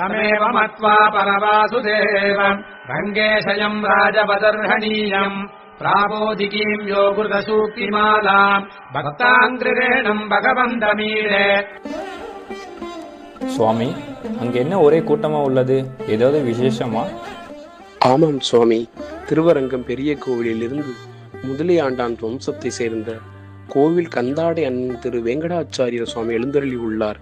तमेव मत्वा परवासुदेवम् रङ्गेशयम् राजपदर्हणीयम् प्रापोदिकीम् योगृतसूक्तिमालाम् भक्ताङ्ग्रिरेणम् भगवन्तमीडे சுவாமி அங்க என்ன ஒரே கூட்டமா உள்ளது ஏதாவது விசேஷமா ஆமாம் சுவாமி திருவரங்கம் பெரிய கோவிலிலிருந்து முதலியாண்டான் வம்சத்தை சேர்ந்த கோவில் கந்தாடை அண்ணன் திரு வெங்கடாச்சாரியர் சுவாமி எழுந்தருளி உள்ளார்.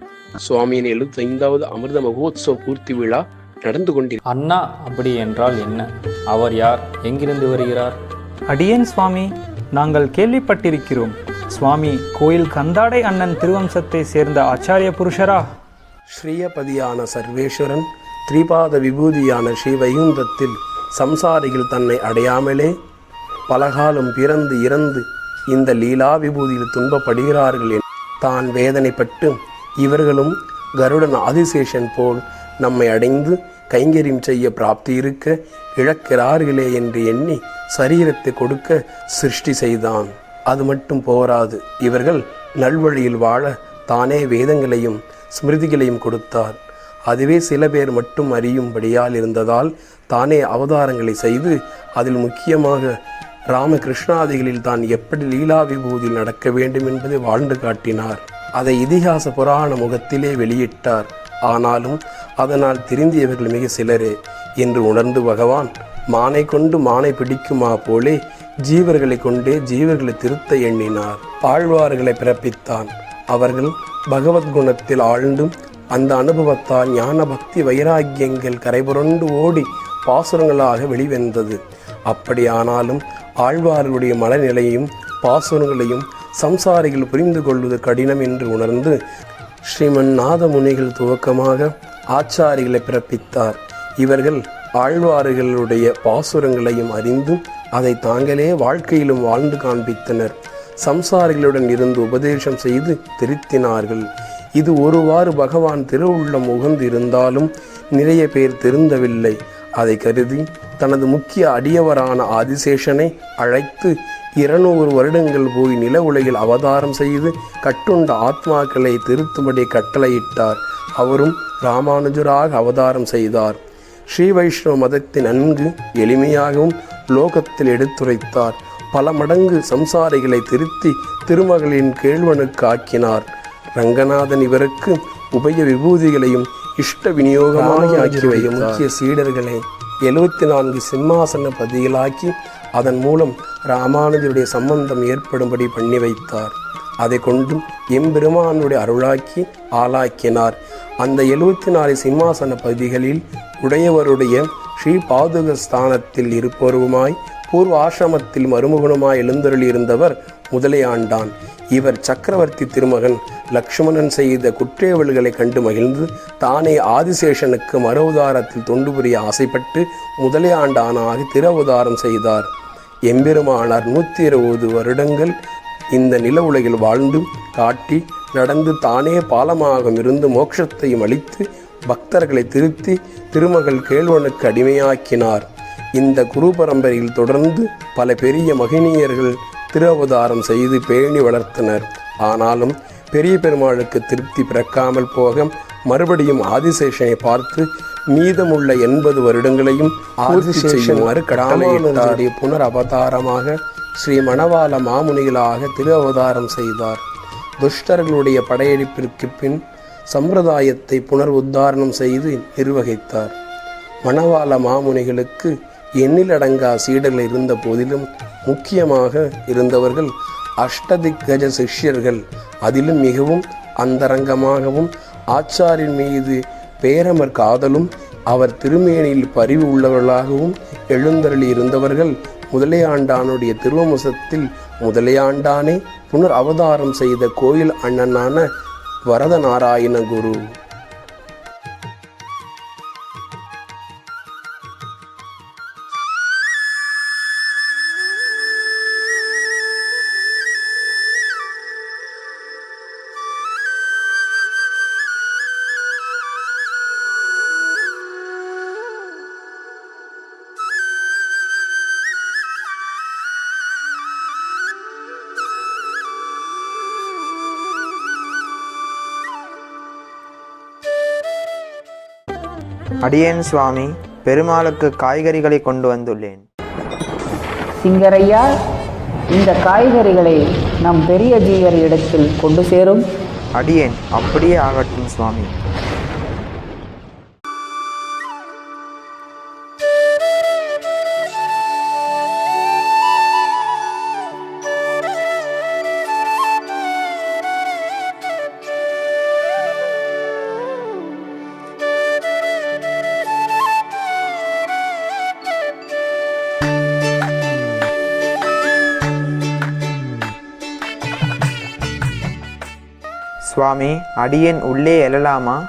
சுவாமியின் எழுபத்தி ஐந்தாவது அமிர்த மகோத்சவ பூர்த்தி விழா நடந்து கொண்டிருக்கிறது அண்ணா அப்படி என்றால் என்ன? அவர் யார்? எங்கிருந்து வருகிறார்? அடியேன் சுவாமி நாங்கள் கேள்விப்பட்டிருக்கிறோம். சுவாமி கோயில் கந்தாடை அண்ணன் திருவம்சத்தை சேர்ந்த ஆச்சாரிய புருஷரா? ஸ்ரீயபதியான சர்வேஸ்வரன் திரிபாத விபூதியான ஸ்ரீ வைகுந்தத்தில் சம்சாரிகள் தன்னை அடையாமலே பலகாலம் பிறந்து இறந்து இந்த லீலா விபூதியில் துன்பப்படுகிறார்கள் தான் வேதனைப்பட்டு இவர்களும் கருடன் ஆதிசேஷன் போல் நம்மை அடைந்து கைங்கரியம் செய்ய பிராப்தி இருக்க இழக்கிறார்களே என்று எண்ணி சரீரத்தை கொடுக்க சிருஷ்டி செய்தான். அது மட்டும் போராது இவர்கள் நல்வழியில் வாழ தானே வேதங்களையும் ஸ்மிருதிகளையும் கொடுத்தார். அதுவே சில பேர் மட்டும் அறியும்படியால் இருந்ததால் தானே அவதாரங்களை செய்து அதில் முக்கியமாக ராமகிருஷ்ணாதிகளில் தான் எப்படி லீலா விபூதியில் நடக்க வேண்டும் என்பதை வாழ்ந்து காட்டினார். அதை இதிகாச புராண முகத்திலே வெளியிட்டார். ஆனாலும் அதனால் திருந்தியவர்கள் மிக சிலரே. என்று உணர்ந்து பகவான் மானை கொண்டு மானை பிடிக்குமா போலே ஜீவர்களை கொண்டே ஜீவர்களை திருத்த எண்ணினார். ஆழ்வார்களை பிறப்பித்தான். அவர்கள் பகவத் குணத்தில் ஆழ்ந்தும் அந்த அனுபவத்தால் ஞான பக்தி வைராக்கியங்கள் கரைபுரண்டு ஓடி பாசுரங்களாக வெளிவந்தது. அப்படியானாலும் ஆழ்வார்களுடைய மனநிலையையும் பாசுரங்களையும் சம்சாரிகள் புரிந்து கொள்வது கடினம் என்று உணர்ந்து ஸ்ரீமன் நாதமுனிகள் துவக்கமாக ஆச்சாரிகளை பிறப்பித்தார். இவர்கள் ஆழ்வார்களுடைய பாசுரங்களையும் அறிந்து அதை தாங்களே வாழ்க்கையிலும் வாழ்ந்து காண்பித்தனர். சம்சாரிகளுடன் இருந்து உபதேசம் செய்து திருத்தினார்கள். இது ஒருவாறு பகவான் திருவுள்ளம் உகந்து இருந்தாலும் நிறைய பேர் திருந்தவில்லை. அதை கருதி தனது முக்கிய அடியவரான ஆதிசேஷனை அழைத்து இருநூறு வருடங்கள் போய் நில உலகில் அவதாரம் செய்து கட்டுண்ட ஆத்மாக்களை திருத்தும்படி கட்டளையிட்டார். அவரும் ராமானுஜராக அவதாரம் செய்தார். ஸ்ரீ வைஷ்ணவ மதத்தை நன்கு எளிமையாகவும் லோகத்தில் எடுத்துரைத்தார். பல மடங்கு சம்சாரிகளை திருத்தி திருமகளின் கேழ்வனுக்கு ஆக்கினார். ரங்கநாதன் இவருக்கு உபய விபூதிகளையும் இஷ்ட விநியோகமாக ஆக்கி வைத்த முக்கிய சீடர்களை எழுபத்தி நான்கு சிம்மாசன பதிகளாக்கி அதன் மூலம் ராமானுஜருடைய சம்பந்தம் ஏற்படும்படி பண்ணி வைத்தார். அதை கொண்டு எம்பெருமானுடைய அருளாக்கி ஆளாக்கினார். அந்த எழுபத்தி நாலு சிம்மாசன பகுதிகளில் உடையவருடைய ஸ்ரீ பாதுக ஸ்தானத்தில் இருப்பவருமாய் பூர்வ ஆசிரமத்தில் மருமகனுமாய் எழுந்தருளியிருந்தவர் முதலையாண்டான். இவர் சக்கரவர்த்தி திருமகன் லக்ஷ்மணன் செய்த குற்றேவல்களை கண்டு மகிழ்ந்து தானே ஆதிசேஷனுக்கு மறு தொண்டு புரிய ஆசைப்பட்டு முதலே ஆண்டானாக திரவுதாரம் செய்தார். எம்பெருமானார் நூற்றி இருபது வருடங்கள் இந்த நில உலகில் வாழ்ந்து காட்டி நடந்து தானே பாலமாக இருந்து மோட்சத்தையும் அளித்து பக்தர்களை திருத்தி திருமகள் கேள்வனுக்கு அடிமையாக்கினார். இந்த குரு பரம்பரையில் தொடர்ந்து பல பெரிய மகினியர்கள் திரு அவதாரம் செய்து பேணி வளர்த்தனர். ஆனாலும் பெரிய பெருமாளுக்கு திருப்தி பிறக்காமல் போக மறுபடியும் ஆதிசேஷனை பார்த்து மீதமுள்ள எண்பது வருடங்களையும் பூர்த்தி செய்யுமாறு புனர் அவதாரமாக ஸ்ரீ மணவாள மாமுனிகளாக திரு அவதாரம் செய்தார். துஷ்டர்களுடைய படையெடுப்பிற்கு பின் சம்பிரதாயத்தை புனர் உத்தாரணம் செய்து நிர்வகித்தார். மணவாள மாமுனிகளுக்கு எண்ணிலடங்கா சீடர்கள் இருந்த போதிலும் முக்கியமாக இருந்தவர்கள் அஷ்டதிக்கஜ சிஷ்யர்கள். அதிலும் மிகவும் அந்தரங்கமாகவும் ஆச்சாரின் மீது பேரமர் காதலும் அவர் திருமேனியில் பரிவு உள்ளவர்களாகவும் எழுந்தருளி இருந்தவர்கள் முதலையாண்டானுடைய திருவமுசத்தில் முதலையாண்டானே புனர் அவதாரம் செய்த கோயில் அண்ணனான வரதநாராயண குரு. அடியேன் சுவாமி பெருமாளுக்கு காய்கறிகளை கொண்டு வந்துள்ளேன். சிங்கரையா இந்த காய்கறிகளை நம் பெரிய ஜீயர் இடத்தில் கொண்டு சேரும். அடியேன் அப்படியே ஆகட்டும் சுவாமி. சுவாமி அடியேன் உள்ளே எழலாமா?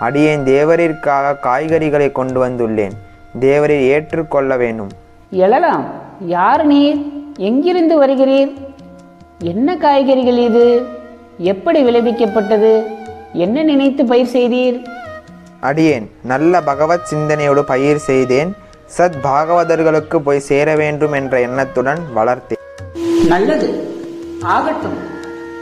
அடியேன் தேவரிற்காக காய்கறிகளை கொண்டு வந்துள்ளேன். தேவரீர் ஏற்றுக்கொள்ள வேண்டும். எழலாம். யார் நீர்? எங்கிருந்து வருகிறீர்? என்ன காய்கறிகள் இது? எப்படி விளைவிக்கப்பட்டது? என்ன நினைத்து பயிர் செய்தீர்? அடியேன் நல்ல பகவத் சிந்தனையோடு பயிர் செய்தேன். சத் பாகவதர்களுக்கு போய் சேர வேண்டும் என்ற எண்ணத்துடன் வளர்த்தேன். நல்லது. ஆகட்டும்.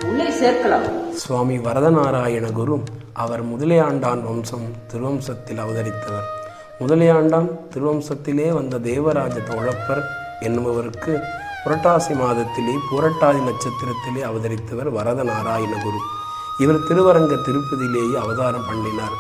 உள்ளே சேர்க்கலாம். சுவாமி வரதநாராயண குரு அவர் முதலியாண்டான் வம்சம் திருவம்சத்தில் அவதரித்தவர். முதலியாண்டான் திருவம்சத்திலே வந்த தேவராஜ தோழப்பர் என்பவருக்கு புரட்டாசி மாதத்திலே புரட்டாதி நட்சத்திரத்திலே அவதரித்தவர் வரதநாராயண குரு இவர் திருவரங்க திருப்பதியிலேயே அவதாரம் பண்ணினார்.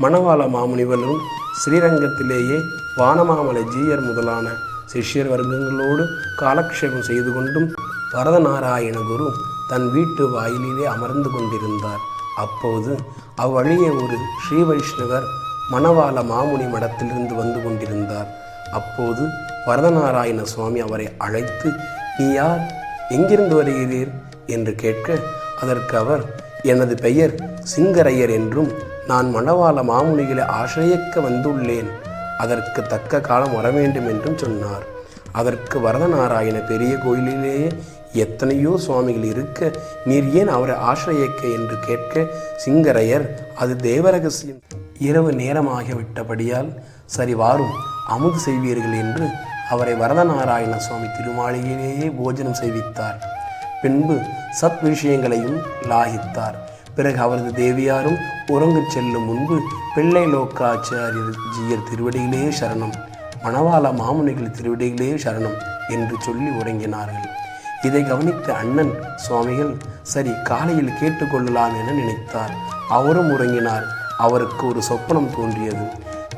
மணவாள மாமுனிவரும் ஸ்ரீரங்கத்திலேயே வானமாமலை ஜீயர் முதலான சிஷ்யர் வர்க்கங்களோடு காலக்ஷேபம் செய்து கொண்டும் வரதநாராயண குரு தன் வீட்டு வாயிலிலே அமர்ந்து கொண்டிருந்தார். அப்போது அவ்வழியே ஒரு ஸ்ரீ வைஷ்ணவர் மணவாள மாமுனி மடத்திலிருந்து வந்து கொண்டிருந்தார். அப்போது வரதநாராயண சுவாமி அவரை அழைத்து நீ யார்? எங்கிருந்து வருகிறீர்? என்று கேட்க அதற்கு அவர் எனது பெயர் சிங்கரையர் என்றும் நான் மணவாள மாமுனிகளை ஆசிரியக்க வந்துள்ளேன். அதற்கு தக்க காலம் வர வேண்டும் என்றும் சொன்னார். அதற்கு வரதநாராயண பெரிய கோயிலிலேயே எத்தனையோ சுவாமிகள் இருக்க நீர் ஏன் அவரை ஆசிரியக்க என்று கேட்க சிங்கரையர் அது தேவரகசியம். இரவு நேரமாகிவிட்டபடியால் சரி வாரும் அமுது செய்வீர்கள் என்று அவரை வரதநாராயண சுவாமி திருமாளிகையிலேயே போஜனம் செய்வித்தார். பின்பு சத் விஷயங்களையும் லாகித்தார். பிறகு அவரது தேவியாரும் உறங்கச் செல்லும் முன்பு பிள்ளை லோக்காச்சாரியர் ஜீயர் திருவடியிலேயே சரணம் மணவாள மாமுனிகள் திருவடிகளே சரணம் என்று சொல்லி உறங்கினார்கள். இதை கவனித்த அண்ணன் சுவாமிகள் சரி காலையில் கேட்டுக்கொள்ளலாம் என நினைத்தார். அவரும் உறங்கினார். அவருக்கு ஒரு சொப்பனம் தோன்றியது.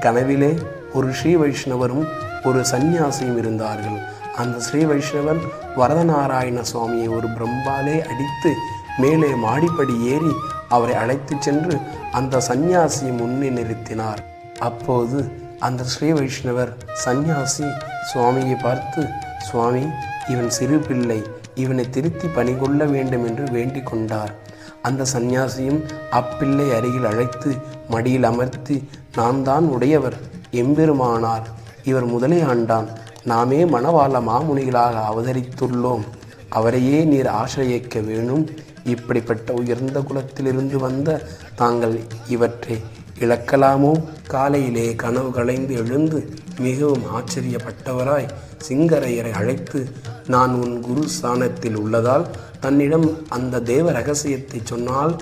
கனவிலே ஒரு ஸ்ரீ வைஷ்ணவரும் ஒரு சந்நியாசியும் இருந்தார்கள். அந்த ஸ்ரீ வைஷ்ணவன் வரதநாராயண சுவாமியை ஒரு பிரம்பாலே அடித்து மேலே மாடிப்படி ஏறி அவரை அழைத்து சென்று அந்த சந்நியாசியை முன்னே நிறுத்தினார். அப்போது அந்த ஸ்ரீ வைஷ்ணவர் சந்நியாசி சுவாமியை பார்த்து சுவாமி இவன் சிறு பிள்ளை இவனை திருத்தி பணிகொள்ள வேண்டும் என்று வேண்டிக் கொண்டார். அந்த சந்நியாசியும் அப்பிள்ளை அருகில் அழைத்து மடியில் அமர்த்தி நான் தான் உடையவர் எம்பெருமானார். இவர் முதலே ஆண்டான். நாமே மணவாள மாமுனிகளாக அவதரித்துள்ளோம். அவரையே நீர் ஆசிரியக்க வேணும். இப்படிப்பட்ட உயர்ந்த குலத்திலிருந்து வந்த தாங்கள் இவற்றை இழக்கலாமோ? காலையிலே கனவு கலைந்து எழுந்து மிகவும் ஆச்சரியப்பட்டவராய் சிங்கரையரை அழைத்து நான் உன் குரு ஸ்தானத்தில் உள்ளதால் தன்னிடம் அந்த தேவ ரகசியத்தை சொன்னால்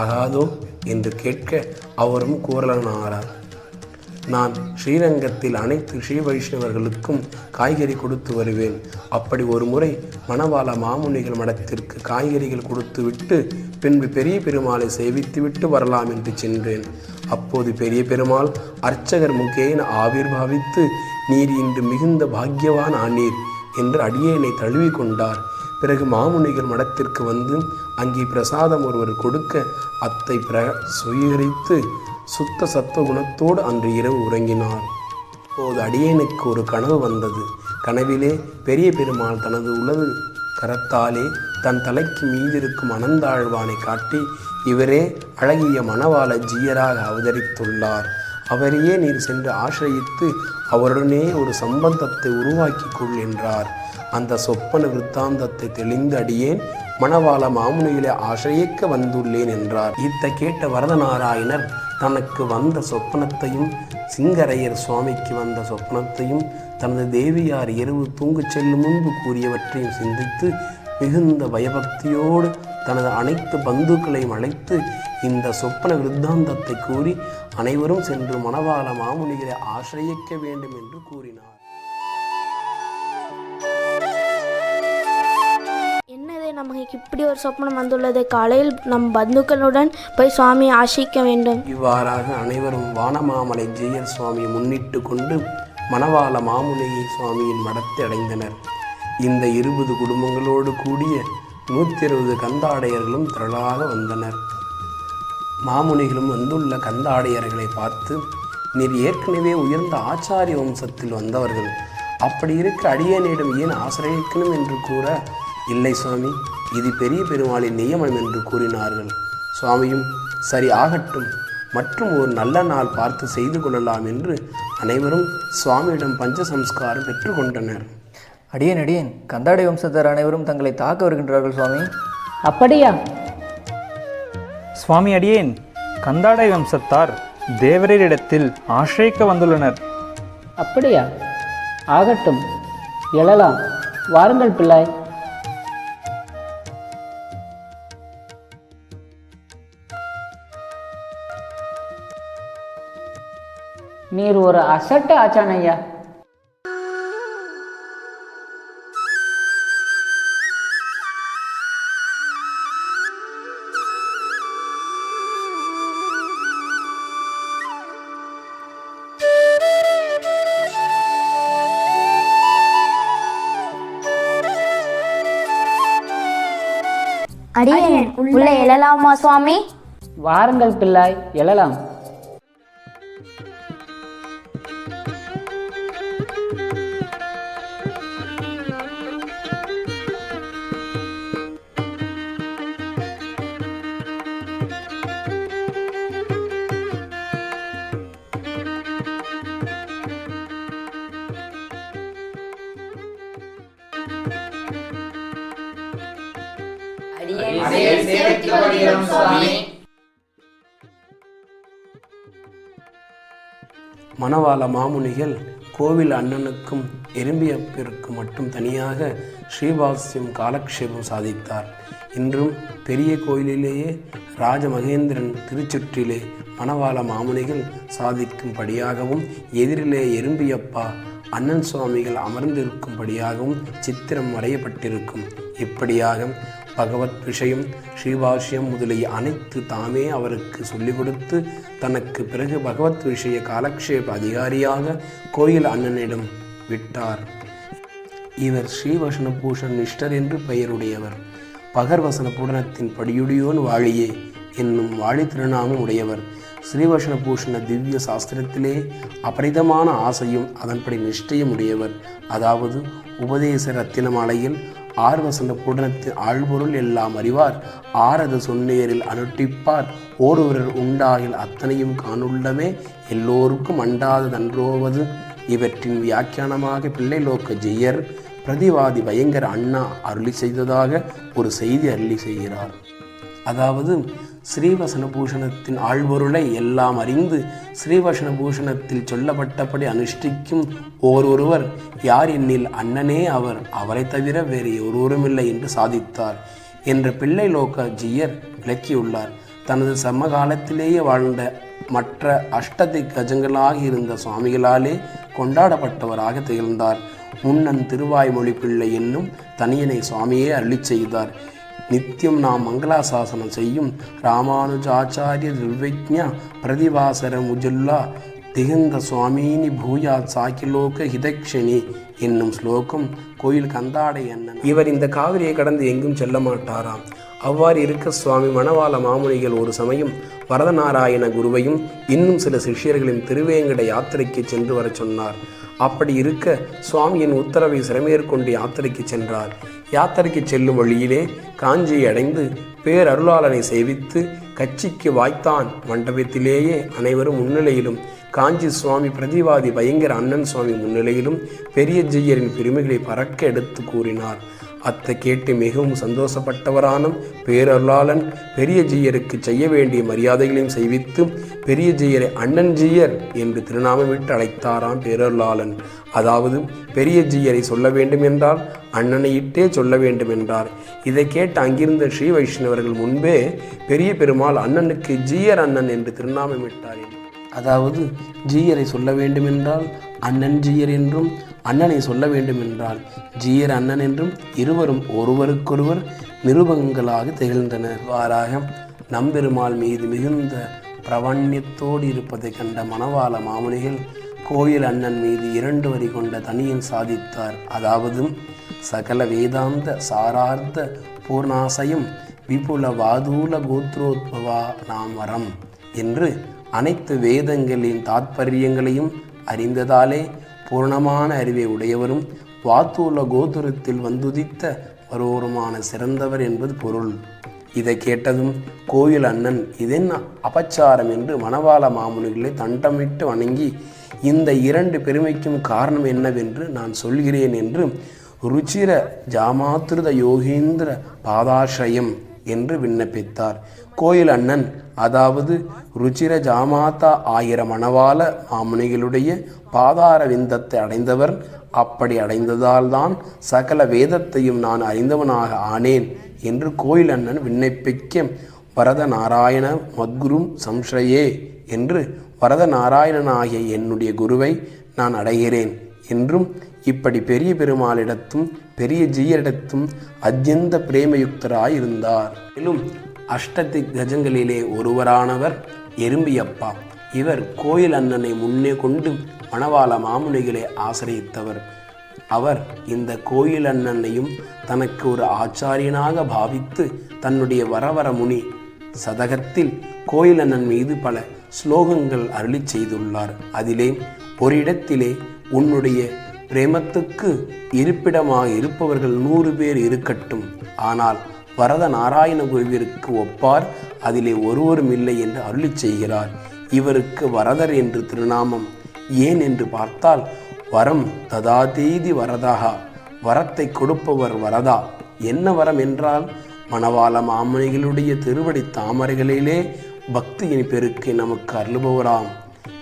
ஆகாதோ என்று கேட்க அவரும் கூறலனாரார் நான் ஸ்ரீரங்கத்தில் அனைத்து ஸ்ரீ வைஷ்ணவர்களுக்கும் காய்கறி கொடுத்து வருவேன். அப்படி ஒரு முறை மணவாள மாமுனிகள் மடத்திற்கு காய்கறிகள் கொடுத்து விட்டு பின்பு பெரிய பெருமாளை சேவித்துவிட்டு வரலாம் என்று சென்றேன். அப்போது பெரிய பெருமாள் அர்ச்சகர் முகேன் ஆவிர்பாவித்து நீர் இன்று மிகுந்த பாக்கியவான் ஆனீர். என்று அடியேனை தழுவி கொண்டார் பிறகு மாமுனிகள் மடத்திற்கு வந்து அங்கே பிரசாதம் ஒருவர் கொடுக்க அத்தை பிர சுயரித்து சுத்த சத்துவ குணத்தோடு அன்று இரவு உறங்கினார். அப்போது அடியேனுக்கு ஒரு கனவு வந்தது. கனவிலே பெரிய பெருமாள் தனது உலகு கரத்தாலே தன் தலைக்கு மீதிருக்கும் அனந்தாழ்வானை காட்டி இவரே அழகிய மணவாள ஜீயராக அவதரித்துள்ளார். அவரையே நீர் சென்று ஆசிரயித்து அவருடனே ஒரு சம்பந்தத்தை உருவாக்கி கொள் என்றார். அந்த சொப்பன விருத்தாந்தத்தை தெளிந்து அடியேன் மணவாள மாமுனியிலே ஆசிரியக்க வந்துள்ளேன் என்றார். இத்த கேட்ட வரதநாராயணர் தனக்கு வந்த சொப்பனத்தையும் சிங்கரையர் சுவாமிக்கு வந்த சொப்பனத்தையும் தனது தேவியார் இரவு தூங்கச் செல்லும் முன்பு கூறியவற்றையும் சிந்தித்து மிகுந்த பயபக்தியோடு தனது அனைத்து பந்துக்களையும் அழைத்து இந்த சொப்பன விருத்தாந்தத்தை கூறி அனைவரும் சென்று மணவாள மாமுனிகளை ஆசிரியக்க வேண்டும் என்று கூறினார். என்னது நமக்கு இப்படி ஒரு சொப்பனம் வந்துள்ளது? காலையில் நம் பந்துக்களுடன் போய் சுவாமி ஆசிக்க வேண்டும். இவ்வாறாக அனைவரும் வானமாமலை ஜெயர் சுவாமியை முன்னிட்டு கொண்டு மணவாள மாமுனிகை சுவாமியின் மடத்தை அடைந்தனர். இந்த இருபது குடும்பங்களோடு கூடிய நூற்றி இருபது கந்தாடையர்களும் திரளாக வந்தனர். மாமுனிகளும் வந்துள்ள கந்தாடையர்களை பார்த்து நீர் ஏற்கனவே உயர்ந்த ஆச்சாரிய வம்சத்தில் வந்தவர்கள். அப்படி இருக்க அடியேனிடம் ஏன் ஆசிரியக்கணும் என்று கூற இல்லை சுவாமி இது பெரிய பெருமாளின் நியமனம் என்று கூறினார்கள். சுவாமியும் சரி ஆகட்டும். மற்றும் ஒரு நல்ல நாள் பார்த்து செய்து கொள்ளலாம் என்று அனைவரும் சுவாமியிடம் பஞ்சசம்ஸ்காரம் பெற்றுக்கொண்டனர் அடியேன் அடியேன். கந்தாடை வம்சத்தார் அனைவரும் தங்களை தாக்க வருகின்றார்கள் சுவாமி. அப்படியா? சுவாமி அடியேன் கந்தாடை வம்சத்தார் தேவரரிடத்தில் ஆசிரியக்க வந்துள்ளனர். அப்படியா? ஆகட்டும் எழலாம். வாருங்கள் பிள்ளாய். நீர் ஒரு அசட்ட ஆச்சானையா அடியேன். உள்ள எழலாமா சுவாமி? வாருங்கள் பிள்ளாய் எழலாம். மணவாள மாமுனிகள் கோவில் அண்ணனுக்கும் எறும்பியப்பிற்கு மட்டும் தனியாக ஸ்ரீபாஸ்யம் காலக்ஷேபம் சாதித்தார். இன்றும் பெரிய கோயிலிலேயே ராஜமகேந்திரன் திருச்சுற்றிலே மணவாள மாமுனிகள் சாதிக்கும்படியாகவும் எதிரிலே எறும்பியப்பா அண்ணன் சுவாமிகள் அமர்ந்திருக்கும்படியாகவும் சித்திரம் வரையப்பட்டிருக்கும். இப்படியாக பகவத் விஷயம் ஸ்ரீபாஷ்யம் முதலிய அனைத்து தாமே அவருக்கு சொல்லிக் கொடுத்து தனக்கு பிறகு பகவத் விஷய காலக்ஷேப அதிகாரியாக கோயில் அண்ணனிடம் விட்டார். இவர் ஸ்ரீவசன பூஷன் நிஷ்டர் என்று பெயருடையவர். பகர்வசன பூடனத்தின் படியுடையோன் வாழியே என்னும் வாழி திருநாமம் உடையவர். ஸ்ரீவசன பூஷண திவ்ய சாஸ்திரத்திலே அபரிதமான ஆசையும் அதன்படி நிஷ்டையும் உடையவர். அதாவது உபதேச ரத்தினமாலையில் ஆர்வசன புடனத்து ஆழ்பொருள் எல்லாம் அறிவார். ஆரது சொன்னேரில் அனுட்டிப்பார். ஓருவரர் உண்டாகில் அத்தனையும் காணுள்ளமே. எல்லோருக்கும் அண்டாததன்றோவது இவற்றின் வியாக்கியானமாக பிள்ளை லோக்க ஜெயர். பிரதிவாதி பயங்கர அண்ணா அருளி செய்ததாக ஒரு செய்தி அருளி செய்கிறார். அதாவது ஸ்ரீவசன பூஷணத்தின் ஆழ்பொருளை எல்லாம் அறிந்து ஸ்ரீவசன பூஷணத்தில் சொல்லப்பட்டபடி அனுஷ்டிக்கும் ஓரொருவர் யார் என்னில் அண்ணனே அவர் அவரை தவிர வேறு ஒருவருமில்லை என்று சாதித்தார் என்ற பிள்ளை லோக ஜீயர் விளக்கியுள்ளார். தனது சமகாலத்திலேயே வாழ்ந்த மற்ற அஷ்டதி கஜங்களாக இருந்த சுவாமிகளாலே கொண்டாடப்பட்டவராக திகழ்ந்தார். முன்னன் திருவாய்மொழி பிள்ளை என்னும் தனியனை சுவாமியே அருளிச் செய்தார். நித்தியம் நாம் மங்களாசாசனம் செய்யும் ராமானுஜாச்சாரிய நிர்விஜ்ஞா பிரதிவாசர முஜுல்லா. திகந்த சுவாமினி பூயா சாக்கிலோக ஹிதக்ஷினி என்னும் ஸ்லோகம் கோயில் கந்தாடை அண்ணன். இவர் இந்த காவிரியை கடந்து எங்கும் செல்ல மாட்டாராம். அவ்வாறு இருக்க சுவாமி மணவாள மாமுனிகள் ஒரு சமயம் வரதநாராயண குருவையும் இன்னும் சில சிஷ்யர்களின் திருவேங்கட யாத்திரைக்கு சென்று வரச் சொன்னார். அப்படி இருக்க சுவாமியின் உத்தரவை சிறமேற்கொண்டு யாத்திரைக்கு சென்றார். யாத்திரைக்கு செல்லும் வழியிலே காஞ்சியை அடைந்து பேரருளாளனை சேவித்து கட்சிக்கு வாய்த்தான் மண்டபத்திலேயே அனைவரும் முன்னிலையிலும் காஞ்சி சுவாமி பிரதிவாதி பயங்கர அண்ணன் சுவாமி முன்னிலையிலும் பெரிய ஜெய்யரின் பெருமைகளை பறக்க எடுத்து கூறினார். அத்தை கேட்டு மிகவும் சந்தோஷப்பட்டவரான பேரருளாளன் பெரிய ஜீயருக்கு செய்ய வேண்டிய மரியாதைகளையும் செய்வித்து பெரிய ஜீயரை அண்ணன் ஜீயர் என்று திருநாமமிட்டு அழைத்தாராம் பேரருளாளன். அதாவது பெரிய ஜீயரை சொல்ல வேண்டும் என்றால் அண்ணனையிட்டே சொல்ல வேண்டும் என்றார். இதை கேட்டு அங்கிருந்த ஸ்ரீ வைஷ்ணவர்கள் முன்பே பெரிய பெருமாள் அண்ணனுக்கு ஜீயர் அண்ணன் என்று திருநாமமிட்டார் அதாவது ஜீயரை சொல்ல வேண்டும் என்றால் அண்ணன் ஜீயர் என்றும் அண்ணனை சொல்ல வேண்டும் என்றால் ஜீயர் அண்ணன் என்றும் இருவரும் ஒருவருக்கொருவர் நிருபங்களாக திகழ்ந்தனர். வாராக நம்பெருமாள் மீது மிகுந்த பிரவண்யத்தோடு இருப்பதை கண்ட மணவாள மாமுனிகள் கோயில் அண்ணன் மீது இரண்டு வரி கொண்ட தனியன் சாதித்தார். அதாவது சகல வேதாந்த சாரார்த்த பூர்ணாசயம் விபுல வாதூல கோத்ரோத்பவா நாம் வரம் என்று அனைத்து வேதங்களின் தாத்பரியங்களையும் அறிந்ததாலே பூர்ணமான அறிவை உடையவரும் வாத்தூல கோதுரத்தில் வந்துதித்த வருவருமான சிறந்தவர் என்பது பொருள். இதை கேட்டதும் கோயில் அண்ணன் இதென்ன அபச்சாரம்? என்று மணவாள மாமுனிகளை தண்டமிட்டு வணங்கி இந்த இரண்டு பெருமைக்கும் காரணம் என்னவென்று நான் சொல்கிறேன் என்று ருச்சிர ஜாமாத்திருத யோகீந்திர பாதாஷயம் என்று விண்ணப்பித்தார். கோயில் அண்ணன் அதாவது ருச்சிர ஜாமாத்தா ஆயிர மணவாள மாமுனிகளுடைய பாதார விந்தத்தை அடைந்தவர் அப்படி அடைந்ததால் தான் சகல வேதத்தையும் நான் அறிந்தவனாக ஆனேன் என்று கோயில் அண்ணன் விண்ணப்பிக்க வரத நாராயண மத்குரும் சம்சயே என்று வரத நாராயணனாகிய என்னுடைய குருவை நான் அடைகிறேன் என்றும் இப்படி பெரிய பெருமாளிடத்தும் பெரிய ஜீயரிடத்தும் அத்யந்த பிரேமயுக்தராயிருந்தார். மேலும் அஷ்டதி கஜங்களிலே ஒருவரானவர் எறும்பியப்பா இவர் கோயில் அண்ணனை முன்னே கொண்டு மணவாள மாமுனிகளை ஆசிரியத்தவர். அவர் இந்த கோயில் அண்ணனையும் தனக்கு ஒரு ஆச்சாரியனாக பாவித்து தன்னுடைய வரவர முனி சதகத்தில் கோயில் அண்ணன் மீது பல ஸ்லோகங்கள் அருளி செய்துள்ளார். அதிலே ஒரு இடத்திலே உன்னுடைய பிரேமத்துக்கு இருப்பிடமாக இருப்பவர்கள் நூறு பேர் இருக்கட்டும். ஆனால் வரத நாராயண குருவிற்கு ஒப்பார் அதிலே ஒருவரும் இல்லை என்று அருளி செய்கிறார். இவருக்கு வரதர் என்று திருநாமம் ஏன் என்று பார்த்தால் வரம் ததாதீதி வரதாக வரத்தை கொடுப்பவர் வரதா? என்ன வரம் என்றால் மணவாள மாமணிகளுடைய திருவடி தாமரைகளிலே பக்தியின் பெருக்கை நமக்கு அருளுபவராம்.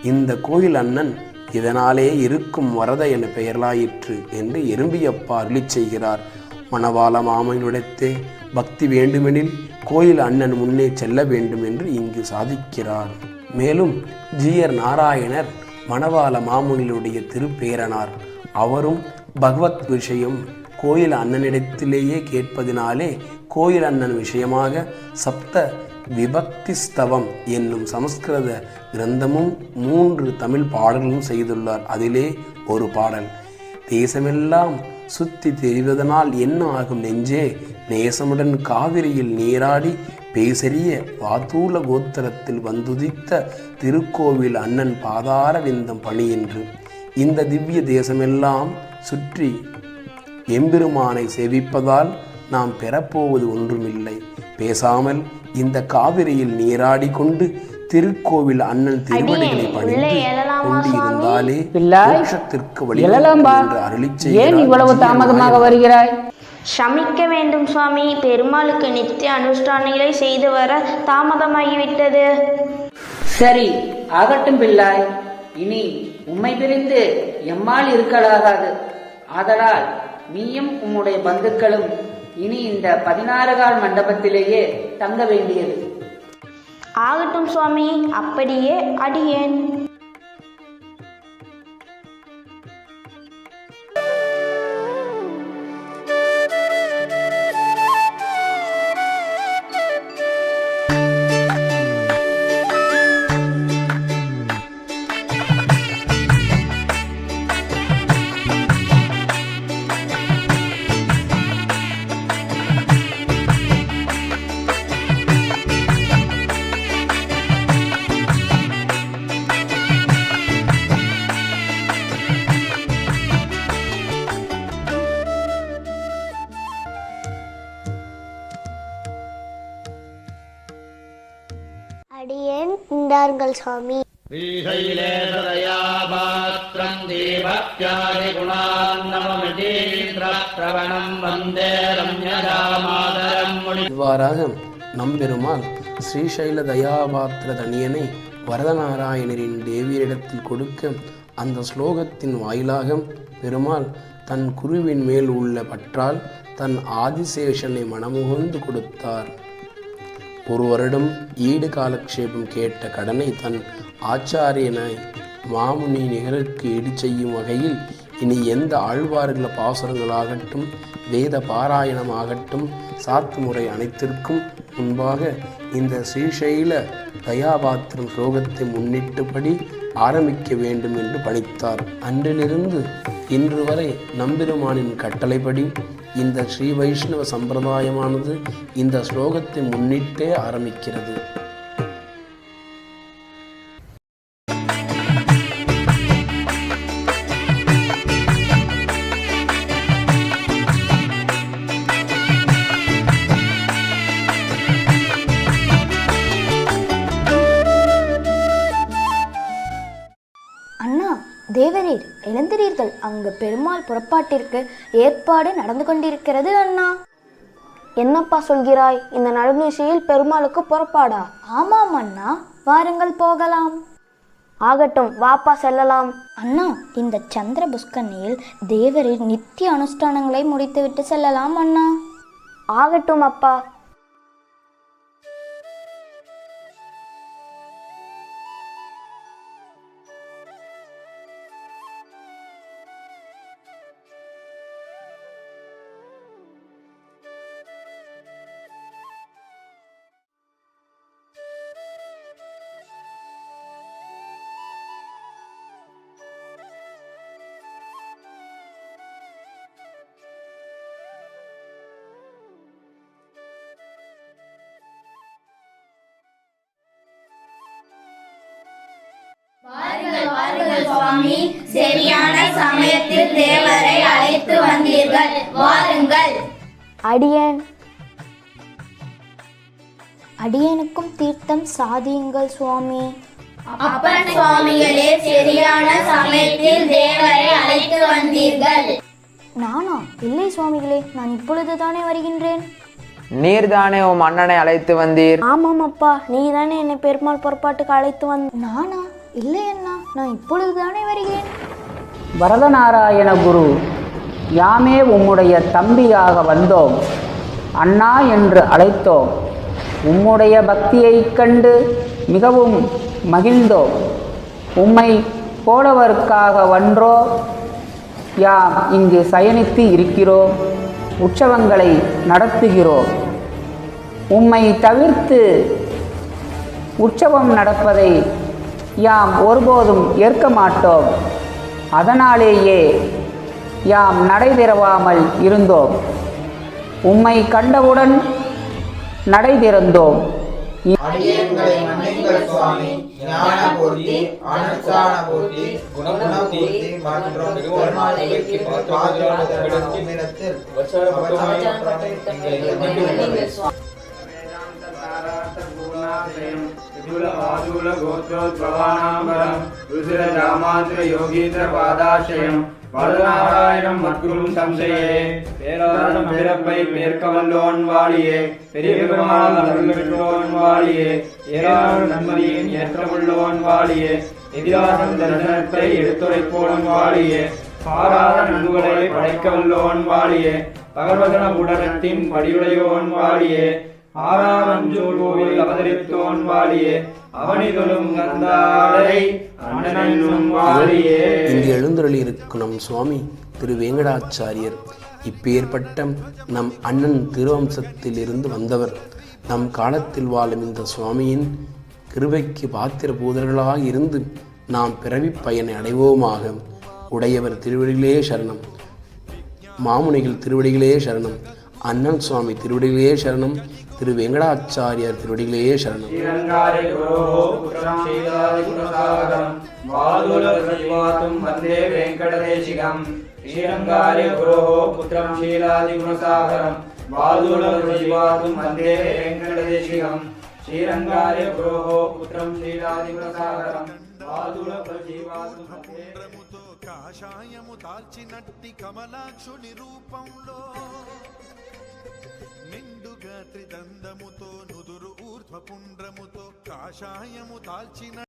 இந்த கோயில் அண்ணன் இதனாலே இருக்கும் வரத என பெயர்லாயிற்று என்று எறும்பியப்பா அருளி செய்கிறார். மணவாள மாமனிடத்தே பக்தி வேண்டுமெனில் கோயில் அண்ணன் முன்னே செல்ல வேண்டும் என்று இங்கு சாதிக்கிறார். மேலும் ஜீயர் நாராயணர் மணவாள மாமுனிலுடைய திருப்பேரனார். அவரும் பகவத் விஷயம் கோயில் அண்ணனிடத்திலேயே கேட்பதினாலே கோயில் அண்ணன் விஷயமாக சப்த விபக்தி ஸ்தவம் என்னும் சமஸ்கிருத கிரந்தமும் மூன்று தமிழ் பாடல்களும் செய்துள்ளார். அதிலே ஒரு பாடல் தேசமெல்லாம் சுத்தி தெரிவதனால் என்ன ஆகும் நெஞ்சே? நேசமுடன் காவிரியில் நீராடி பேசரிய வாத்தூல கோத்திரத்தில் வந்துதித்த திருக்கோவில் அண்ணன் பாதார விந்தம் பணி என்று இந்த திவ்ய தேசமெல்லாம் சுற்றி எம்பெருமானை சேவிப்பதால் நாம் பெறப்போவது ஒன்றுமில்லை. பேசாமல் இந்த காவிரியில் நீராடி கொண்டு திருக்கோவில் அண்ணன் திருவடிகளை பணிந்து கொண்டு இருந்தாலே பிள்ளாய், மோட்சத்திற்கு வழி என்று அருளிச் ஏன் இவ்வளவு தாமதமாக. வருகிறாய்? ஷமிக்க வேண்டும் சுவாமி. பெருமாளுக்கு நித்திய அனுஷ்டானங்களை செய்து வர தாமதமாகிவிட்டது. சரி ஆகட்டும் பிள்ளாய். இனி உம்மை பிரிந்து எம்மால் இருக்கலாகாது. ஆதலால் நீயும் உம்முடைய பந்துக்களும் இனி இந்த பதினாறு கால் மண்டபத்திலேயே தங்க வேண்டியது. ஆகட்டும் சுவாமி. அப்படியே அடியேன். தாருங்கள் சுவாமி. இவ்வாறாக நம்பெருமாள் ஸ்ரீசைல தயாபாத்திர தனியனை வரதநாராயணரின் தேவியரிடத்தில் கொடுக்க அந்த ஸ்லோகத்தின் வாயிலாக பெருமாள் தன் குருவின் மேல் உள்ள பற்றால் தன் ஆதிசேஷனை மனமுகந்து கொடுத்தார். ஒரு வருடம் ஈடு காலக்ஷேபம் கேட்ட கடனை தன் ஆச்சாரியனை மாமுனி நிகருக்கு ஈடு செய்யும் வகையில் இனி எந்த ஆழ்வார்கள பாசுரங்களாகட்டும் வேத பாராயணமாகட்டும் சாத்து முறை அனைத்திற்கும் முன்பாக இந்த ஸ்ரீசைல தயாபாத்திரம் ஸ்லோகத்தை முன்னிட்டுபடி ஆரம்பிக்க வேண்டும் என்று பணித்தார். அன்றிலிருந்து இன்று வரை நம்பெருமானின் கட்டளைப்படி இந்த ஸ்ரீ வைஷ்ணவ சம்பிரதாயமானது இந்த ஸ்லோகத்தை முன்னிட்டே ஆரம்பிக்கிறது. பெருமாள் புறப்பாட்டிற்கு ஏற்பாடு நடந்து கொண்டிருக்கிறது அண்ணா. என்னப்பா சொல்கிறாய்? இந்த நடுநிசையில் பெருமாளுக்கு புறப்பாடா? ஆமாம் அண்ணா. வாருங்கள் போகலாம். ஆகட்டும் வாப்பா செல்லலாம். அண்ணா இந்த சந்திர புஷ்கரணியில் தேவரின் நித்திய அனுஷ்டானங்களை முடித்துவிட்டு செல்லலாம் அண்ணா. ஆகட்டும் அப்பா. சுவாமி சரியான சமயத்தில் தேவரை அழைத்து வந்தீர்கள். வாருங்கள். அடியேன். அடியனுக்கும் தீர்த்தம் சாதியுங்கள் சுவாமி. அப்பன் சுவாமிகளே சரியான சமயத்தில் தேவரை அழைத்து வந்தீர்கள். நானா? இல்லை சுவாமிகளே நான் இப்பொழுது தானே வருகின்றேன். நீர்தானே உம் அண்ணனை அழைத்து வந்தீர்? ஆமாம் அப்பா நீ தானே என்னை பெருமாள் புறப்பாட்டுக்கு அழைத்து வந்த நானா? இல்லை அண்ணா நான் இப்பொழுது தானே வருகிறேன். வரதநாராயண குரு யாமே உம்முடைய தம்பியாக வந்தோம் அண்ணா என்று அழைத்தோம். உம்முடைய பக்தியைக் கண்டு மிகவும் மகிழ்ந்தோம். உம்மை போலவருக்காக வன்றோ யாம் இங்கு சயனித்து இருக்கிறோம் உற்சவங்களை நடத்துகிறோம். உம்மை தவிர்த்து உற்சவம் நடப்பதை யாம் ஒருபோதும் ஏற்க மாட்டோம். அதனாலேயே யாம் நடை திறவாமல் இருந்தோம். உம்மை கண்டவுடன் நடை திறந்தோம் அடியேன்களை மன்னிங்கள் சுவாமி ஞான மற்றும் சம்சையே பாதுகாப்பு பிறப்பை மேற்கவல்லோன் வாழியே பெரிய பெருமாள் அருள் பெற்றோன் வாழியே ஏராளம் நன்மதியின் ஏற்றமுள்ளோன் வாழியே எதிராசம் தரிசனத்தை எடுத்துரைப்போன் வாழியே பாராத நன்குகளை படைக்கவல்லோன் வாழியே பகவதன உடனத்தின் படியுடையோன் வாழியே ஆறாமஞ்சூர் கோவில் அவதரித்தோன் வாழியே அவனிதொழும் கந்தாடை அண்ணனும் வாழியே இங்கு எழுந்தருளி இருக்கும் நம் சுவாமி திரு வேங்கடாச்சாரியர் இப்பேற்பட்ட நம் அண்ணன் திருவம்சத்தில் இருந்து வந்தவர் நம் காலத்தில் வாழும் இந்த சுவாமியின் கிருபைக்கு பாத்திர பூதர்களாக இருந்து நாம் பிறவி பயனை அடைவோமாக. உடையவர் திருவடிகளே சரணம். மாமுனிகள் திருவடிகளே சரணம். அண்ணன் சுவாமி திருவடிகளே சரணம். திரு வெங்கடாச்சாரியார் திருவடிகளே சரணம். வந்தே வெங்கடதேசிகம். ஸ்ரீரங்காரிய குரோஹோ புத்திரம் ஷீலாதி குணசாகரம். பாதுலீவாத்தும் வந்தே வெங்கடதேசிகம். ஸ்ரீரங்காரிய குரோஹோ புத்திரம் ஷீலாதி குணசாகரம். కాషాయము దాల్చినట్టి కమలాక్షుని రూపంలో మెండుగా త్రిదండముతో నుదురు ఊర్ధ్వపుండ్రముతో కాషాయము దాల్చిన